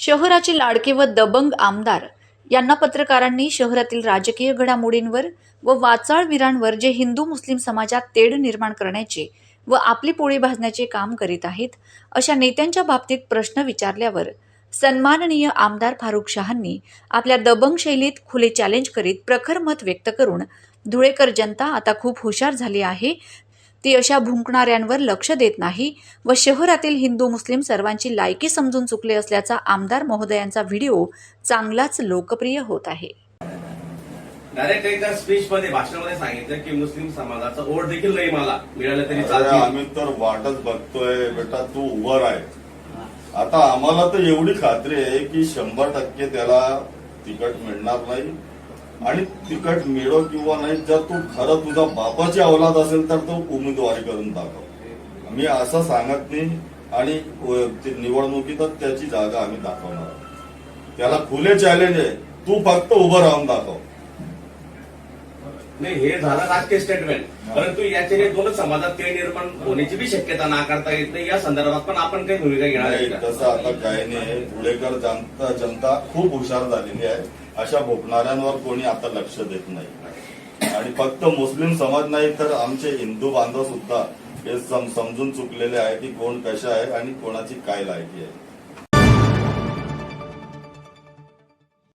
शहराचे लाडके व दबंग आमदार यांना पत्रकारांनी शहरातील राजकीय घडामोडींवर व वाचाळवीरांवर जे हिंदू मुस्लिम समाजात तेढ निर्माण करण्याचे व आपली पोळी भाजण्याचे काम करीत आहेत अशा नेत्यांच्या बाबतीत प्रश्न विचारल्यावर सन्माननीय आमदार फारुख शहांनी आपल्या दबंग शैलीत खुले चॅलेंज करीत प्रखर मत व्यक्त करून धुळेकर जनता आता खूप हुशार झाली आहे ती अशा भुंकणाऱ्यांवर लक्ष देत नाही व शहरातील हिंदू मुस्लिम सर्वांची लायकी समजून चुकले असल्याचा आमदार महोदयांचा व्हिडिओ चांगलाच लोकप्रिय होत आहे. डायरेक्ट एका स्पीच मध्ये भाषणामध्ये सांगितलं की मुस्लिम समाजाचा वोट देखील नाही मला. मिळालं तरी आम्ही तर वाटच बघतोय बेटा तू उभं आहे आता आम्हाला तर एवढी खात्री आहे की शंभर टक्के त्याला तिकट मिळणार नाही. आणि तिकट मिळव किंवा नाही जर तू खरं तुझा बापाची अवलाद असेल तर तो उमेदवारी करून दाखव. मी असं सांगत नाही आणि ते निवडणुकीतच त्याची जागा आम्ही दाखवणार. आहोत. त्याला खुले चॅलेंज आहे. तू फक्त उभं राहून दाखव. नाही हे झालं राजकीय स्टेटमेंट परंतु याच्या दोनच समाजात ते निर्माण होण्याची बी शक्यता नाकारता येत नाही. या संदर्भात पण आपण काही भूमिका घेणार नाही? तसं आता काही नाही. धुळेकर जनता जनता खूप हुशार झालेली आहे. अशा भोपणाऱ्यांवर कोणी आता लक्ष देत नाही. आणि फक्त मुस्लिम समाज नाही तर आमचे हिंदू बांधव सुद्धा हे सम- समजून चुकलेले आहे की कोण कशा आहे आणि कोणाची काय लायकी आहे.